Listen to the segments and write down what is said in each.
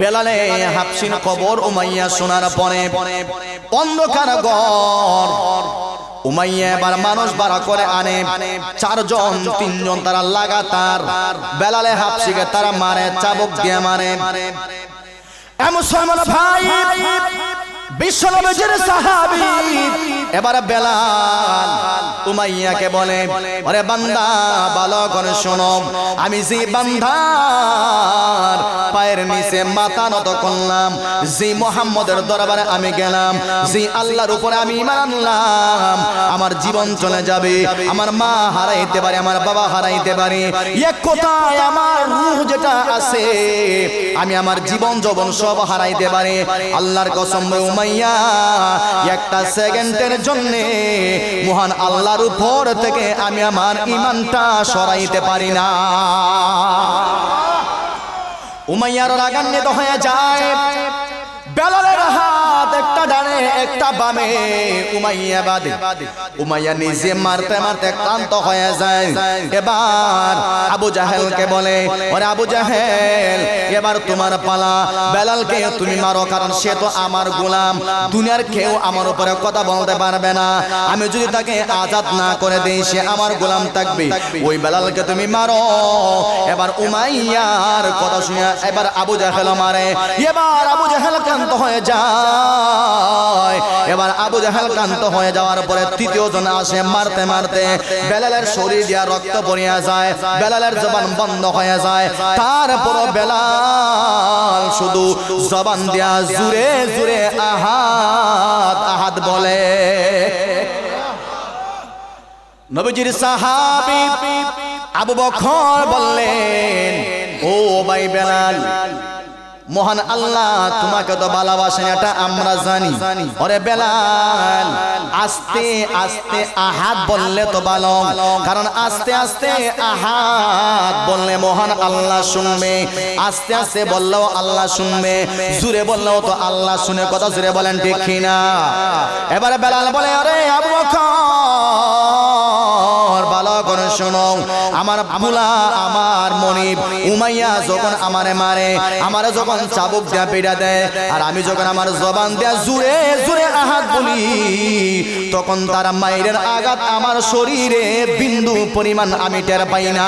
বেলালে হাফসিন কবর উমাইয়া শোনার পরে অন্ধকার ঘর। উমাইয়া এবার মানুষ বাড়া করে আনে। চারজন, তিনজন তারা লাগাতার বেলালে হাফসিকে তারা মারে, চাবুক দিয়ে মারে। সময় ভাই বিশ্বনবীর সাহাবী, এবার বেলাল উমাইয়াকে বলে আরে বান্দা ভালো করে শোনো। আমি যে বান্দার পায়ের নিচে মাথা নত করলাম যে মোহাম্মদের দরবারে আমি গেলাম যে আল্লাহর উপরে আমি ইমান আনলাম আমার জীবন চলে যাবে আমার মা হারাইতে পারে আমার বাবা হারাইতে পারে এক কোথায় আমার রূহ যেটা আছে আমি আমার জীবন যৌবন সব হারাইতে পারে আল্লাহর কসম উমাইয়া একটা সেকেন্ডের জন্য মহান আল্লাহর উপর থেকে আমি আমার ইমানটা সরাইতে পারি না। উমাইয়ার রাগান্বিত হয়ে যায়। একটা বামে উমাইয়া বাদে। উমাইয়া নিজে মারতে মারতে ক্লান্ত হয়ে যায়। এবার আবু জাহেলকে বলে, ওরে আবু জাহেল, এবার তোমার পালা। বেলালকে তুমি মারো, কারণ সে তো আমার গোলাম। দুনিয়ার কেউ আমার উপরে কথা বলতে পারবে না। আমি যদি তাকে আজাদ না করে দিই, সে আমার গোলাম থাকবে। ওই বেলালকে তুমি মারো। এবার উমাইয়ার কথা শুনে এবার আবু জাহেল মারে। এবার আবু জাহেল ক্লান্ত হয়ে যায়। এবার আবু জাহেল ক্লান্ত হয়ে যাওয়ার পরে তৃতীয় জন আসে মারতে মারতে। বেলালের শরীর দিয়া রক্ত পড়িয়া যায়। বেলালের জবান বন্ধ হয়ে যায়। তারপর বেলাল শুধু জবান দিয়া জুড়ে জুড়ে আহাত আহাত বলে। নবীজির সাহাবী আবু বকর বললেন, ও ভাই বেলাল মহান আল্লাহ তোমাকে তো ভালোবাসেন, এটা আমরা জানি। ওরে বেলাল, আস্তে আস্তে আহাত বললে তো ভালো। কারণ আস্তে আস্তে আহাত বললে মহান আল্লাহ শুনবে। আস্তে আস্তে বললেও আল্লাহ শুনবে। জুড়ে বললেও তো আল্লাহ শুনে, কথা জুড়ে বলেন ঠিক কিনা? এবারে বেলাল বলে, আরে আবু বকর আমার বুলা আমার মনিব। উমাইয়া যখন আমারে মারে আমার যখন চাবুক দিয়া পেড়া দেয় আর আমি যখন আমার জবান দিয়া জুড়ে জুড়ে আহাত বলি তখন তার মায়ের আঘাত আমার শরীরে বিন্দু পরিমাণ আমি টের পাই না।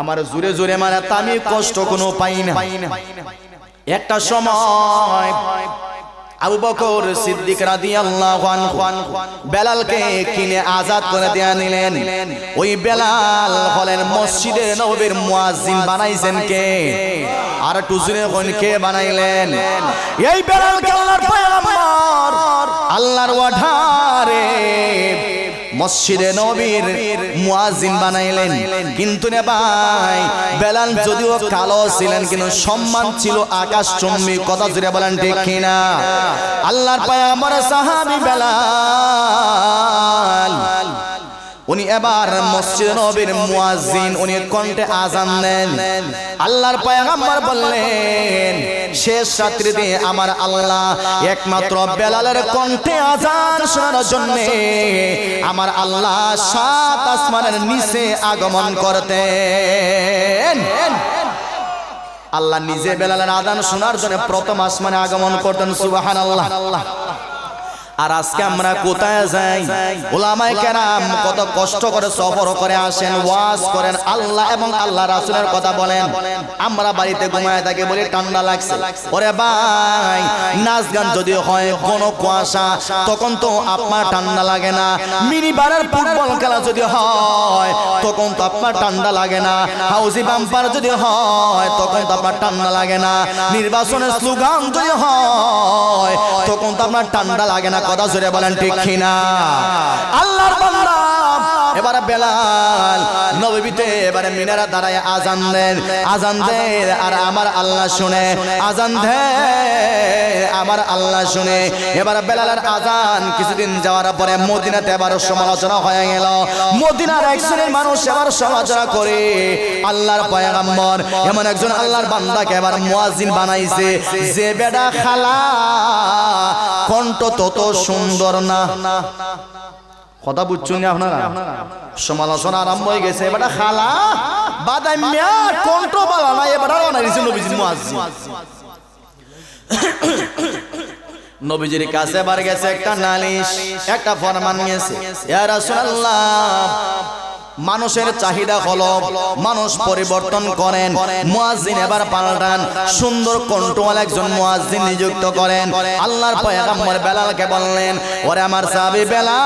আমার জুড়ে জুড়ে মানে তামি কষ্ট কোনো পাই না। একটা সময় আবু বকর সিদ্দিক রাদিয়াল্লাহু আনহু বেলালকে কিনে আজাদ করে দেয়া নিলেন। ওই বেলাল হলেন মসজিদে নববীর মুয়াজ্জিন বানাইছেন কে? আর জুড়ে কোন কে বানাইলেন? এই বেলালকে আল্লাহর পয়গম্বর, আল্লাহর ওয়াঠারে মসজিদে নবীর মুয়াজিন বানাইলেন। কিন্তু রে ভাই বেলাল যদিও কালো ছিলেন কিন্তু সম্মান ছিল আকাশ চম্বি কথা জুড়ে বলেন ঠিক কিনা? আল্লাহর পায়ে আমার সাহাবি বেলাল। উনি এবার মসজিদ নবীর মুয়াজ্জিন, উনি কণ্ঠে আজান দেন। আল্লাহর পয়গম্বর বললেন, শেষ রাত্রিতে আমার আল্লাহ একমাত্র বেলালের কণ্ঠে আজান শোনার জন্য আমার আল্লাহ সাত আসমানের নিচে আগমন করতেন। আল্লাহ নিজে বেলালের আজান শোনার জন্য প্রথম আসমানে আগমন করতেন, সুবহানাল্লাহ। আল্লাহ আর আজকে আমরা কোথায় যাই? ওলামাই কেরাম কত কষ্ট করে সফর করে আসেন ওয়াজ করেন আল্লাহ এবং আল্লাহ রাসুলের কথা বলেন। আমরা বাড়িতে ঘুমায় থাকি বলে ঠান্ডা লাগছে। ওরে ভাই নাচ গান যদি হয় কোন কুয়াশা তখন তো আপনার ঠান্ডা লাগে না। মিনি বারের ফুটবল খেলা যদি হয় তখন তো আপনার ঠান্ডা লাগে না। হাউজি বাম্পার যদি হয় তখন তো আপনার ঠান্ডা লাগে না। নির্বাচনের স্লোগান যদি হয় তখন তো আপনার ঠান্ডা লাগে না। কথা জোরে বলেন ঠিক কিনা? আল্লাহর এবারে বেলাল নবীতে এবারে মিনারা দাঁড়ায় আজান দেন। আজান দেন আর আমার আল্লাহ শুনে। আজান দে, আমার আল্লাহ শুনে। এবারে বেলালের আজান কিছুদিন যাওয়ার পরে মদিনাতে এবার সমালোচনা হয়ে গেল। মদিনার এক শ্রেণির মানুষ এবার সমালোচনা করে, আল্লাহর পয়গাম্বর, এমন একজন আল্লাহর বান্দাকে এবার মুয়াজ্জিন বানাইছে। যে বেডা খালা, কণ্ঠ তত সুন্দর না। কথা বুঝছ না আপনারা? সমালোচনা আরম্ভ হয়ে গেছে, এবার খালা বাদাম মিয়া কন্ট্রো বালা না, এবার বানাইছে নবীজি মুয়াজ্জি নবীজির কাছে এবার গেছে একটা নালিশ, একটা ফরমান নিয়েছে। ইয়া রাসূলুল্লাহ মানুষের চাহিদা হলো, মানুষ পরিবর্তন করেন। মুয়াজ্জিন এবার পাল্টান, সুন্দর কন্ট্রোল একজন মুয়াজ্জিন নিযুক্ত করেন। আল্লাহর পয়গম্বর বেলালকে বললেন, ওরে আমার সাহাবী বেলাল,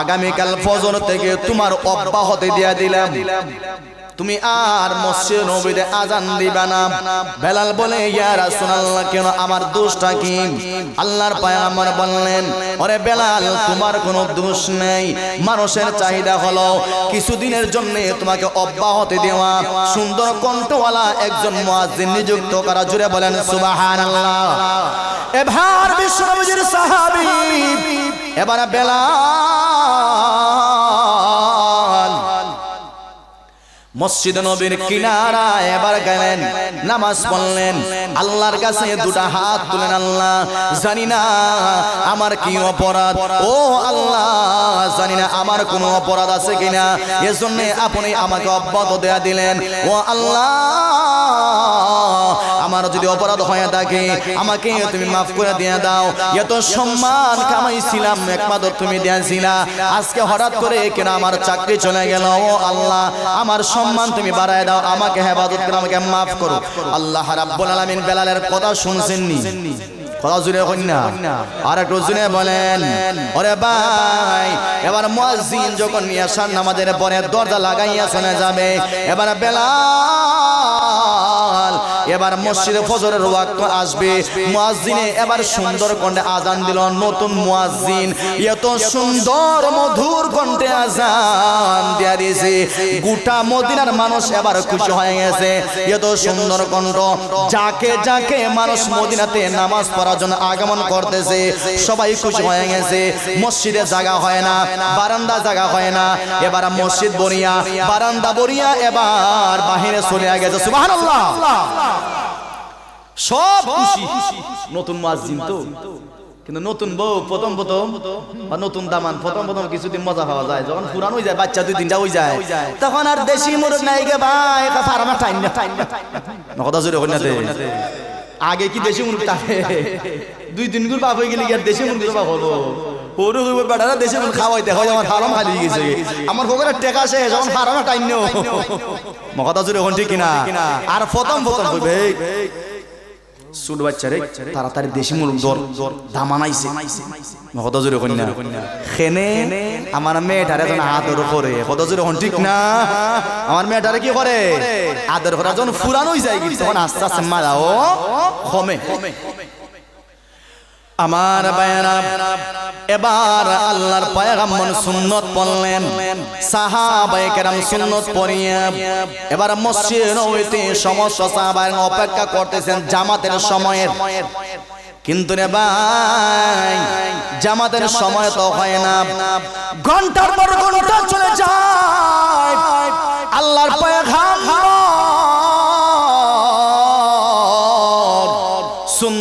আগামীকাল ফজর থেকে তোমার অব্যাহতি দিয়া দিলাম। তুমি আর মসজিদ নবীতে আজান দিবা না। বেলাল বলে ইয়া রাসূলুল্লাহ কেন আমার দোষটা কি? আল্লাহর পয়গম্বর বললেন ওরে বেলাল তোমার কোনো দোষ নেই। মানুষের চাহিদা হলো কিছুদিনের জন্য তোমাকে অব্যাহতি দেওয়া। সুন্দর কণ্ঠওয়ালা একজন মুয়াজ্জিন নিযুক্ত করা। জুড়ে বলেন সুবহানাল্লাহ। এবার বিশ্বনবীর সাহাবী। এবার বেলাল মসজিদ নবীর কিনারা এবার গেলেন, নামাজ পড়লেন। আল্লাহর কাছে দুটা হাত তুলেন, আল্লাহ, জানি না আমার কি অপরাধ? ও আল্লাহ, জানি না আমার কোনো অপরাধ আছে কিনা? এজন্য আপনি আমাকে অব্যাহত দেয়া দিলেন। ও আল্লাহ আমার যদি অপরাধ হয়ে থাকে, আমাকে তুমি মাফ করে দিয়ে দাও। এত সম্মান কামাইছিলাম, একমাত্র তুমি দিয়েছিলা। আজকে হঠাৎ করে কেন আমার চাকরি চলে গেল? ও আল্লাহ, আমার সম্মান তুমি বাড়ায় দাও, আমাকে হেফাজত করে আমাকে মাফ করো। আল্লাহ রাব্বুল আলামিন বেলালের কথা শুনছেননি? কথা জুড়ে কন্যা যখন নামাজের পরে দরজা লাগাইয়া চলে যাবে, এবার বেলাল এবার মসজিদে ফজরের ওয়াক্ত আসবে। মুয়াজ্জিনে এবার সুন্দর কণ্ঠে আজান দিল নতুন মুয়াজ্জিন। এত সুন্দর মধুর কণ্ঠে আজান দিয়া দিয়েছে। গোটা মদিনার মানুষ এবার খুশি হয়ে গেছে। এত সুন্দর কণ্ঠ। যাকে যাকে মানুষ মদিনাতে নামাজ পড়ার জন্য আগমন করতেছে সবাই খুশি হয়ে গেছে। মসজিদে জায়গা হয় না বারান্দা জায়গা হয় না। এবার মসজিদ বনিয়া বারান্দা বনিয়া এবার বাহিরে চলে গেছে। সুবহানাল্লাহ। সব খুশি। নতুন মুয়াজ্জিন তো। কিন্তু নতুন বউ প্রথম প্রথম বা নতুন দামান প্রথম প্রথম কিছুদিন মজা পাওয়া যায়। যখন পুরান হয়ে যায় বাচ্চা দুই তিনটা হয়ে যায়। তখন আর দেশি মুরগ নাই গে ভাই ফার্মা টাইম না। টাইম না কথা জোরে দে। আগে কি দেশি মুরগ থাকে? দুই দিন গুণ বাপ হয়ে গেলে কি আর দেশি মুরগ বাপ হলো পৌর হইবে বেটারা দেশি মুরগ খাওয়াইতে হয় আমার ফার্ম খালি গেছে। আমার ফোকের টেকা শেষ যখন ফার্মা টাইম নেও কথা জোরে কোন ঠিক কিনা? আর প্রথম প্রথম হইবে। ছোট বাচ্চারে তাড়াতাড়ি দেশি মুরগ দর দামানাইছে। কত জোরে কন্যা খেনে আমার মেয়েটারে যখন আদর করে। কত জোরে হন ঠিক না? আমার মেয়েটারে কি করে? আদর করা যখন ফুরান যায় তখন আস্তে আস্তে কমে আমার বায়না এবার আল্লাহর পয়গাম্বর সুন্নত পড়লেন সাহাবায়ে কেরাম সুন্নত পড়িয়া এবার মসজিদ নবীতে সমস্ত সাহাবায়ে অপেক্ষা করতেছেন জামাতের সময়ের। কিন্তু রে ভাই জামাতের সময় তো হয় না। ঘণ্টার পর ঘণ্টা চলে যায়। আল্লাহর পয়গাম্বর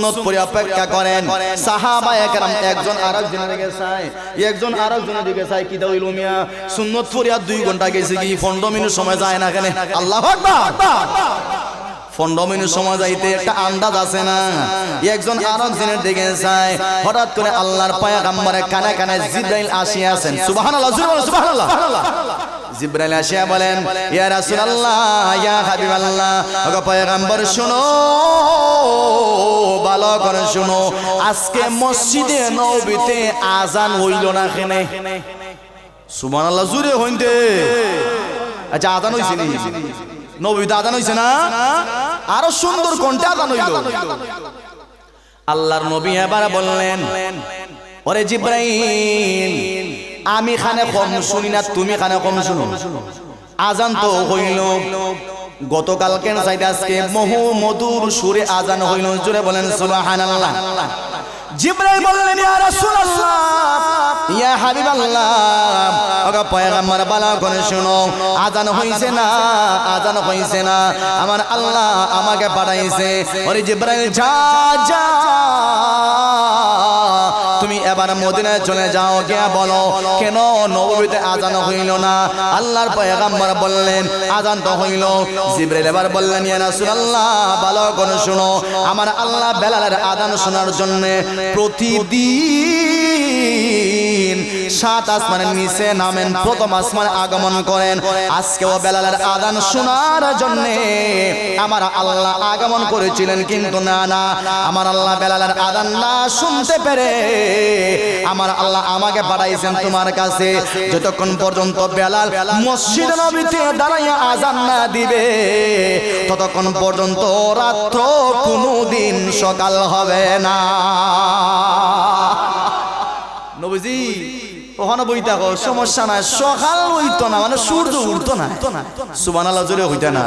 সুন্নত পরে অপেক্ষা করেন। সাহাবা একরাম একজন আরেকজনের দিকে চায়। একজন আরেকজনের দিকে চায়। কি দাও মিয়া? সুন্নত পরে আর দুই ঘণ্টা গেছে কি? পনেরো মিনিট সময় যায় না কেন? আল্লাহ আকবার। পনেরো মিনিট সময় যাইতে একটা আন্দাজ আছে না? একজন আরেকজনের দিকে চায়। হঠাৎ করে আল্লাহর পয়গাম্বরের কানে কানে জিব্রাইল আসিয়াছেন। সুবহানাল্লাহ সুবহানাল্লাহ। জিব্রাইল আসিয়া বলেন, ইয়া রাসূলুল্লাহ, ইয়া হাবিবাল্লাহ, ওগো পয়গম্বর, শুনো, ভালো করে শুনো, আজকে মসজিদে নবীতে আজান হইল না কেনে? সুবহানাল্লাহ জুরে হইতে আচ্ছা আজান হইছে নি? নবীতে আজান হইছে না? আরও সুন্দর কোনটা আজান হইল? আল্লাহর নবী এবার বললেন, ওরে জিব্রাইল আমি খানে কম শুনি না তুমি খানে কম শুনো। আজান তো হইল। গতকাল কেন চাইতে আজকে মহু মধুর সুরে আজান হইল। জুড়ে বলেন সুবহানাল্লাহ। জিব্রাইল বললেন ইয়া রাসূলুল্লাহ ইয়া হাবিবাল্লাহ। ওগো পয়গম্বর বালা করে শুনো আজান হইছে না আজান হইছে না। আমার আল্লাহ আমাকে পাঠাইছে। ওরে জিব্রাইল যা যা তুমি এবার মদিনায় চলে যাও গিয়া বলো? কেন নবীতে আজান হইল না? আল্লাহর পয়গাম্বর বললেন, আজান তো হইল। জিব্রাইল এবার বললেন, ইয়া রাসূলুল্লাহ, ভালো করে শুনো। আমার আল্লাহ বেলালের আজান শোনার জন্য প্রতিদিন সাত আসমানের নিচে নামেন, প্রথম আসমানে আগমন করেন। আজকেও বেলালের আদান শোনার জন্য আমার আল্লাহ আগমন করেছিলেন, কিন্তু না না। আমার আল্লাহ বেলালের আদান না শুনতে পেরে আমার আল্লাহ আমাকে পাঠাইছেন তোমার কাছে। যতক্ষণ পর্যন্ত বেলাল মসজিদ নবীতে দাঁড়াইয়া আজান না দিবে, ততক্ষণ পর্যন্ত রাত্র কোনোদিন সকাল হবে না। নবীজি ওখানে বইতা কো সমস্যা নাই, সকাল হইতো না মানে সূর্য উঠতো না। সুবান আল্লাহ জোরে হইতে না।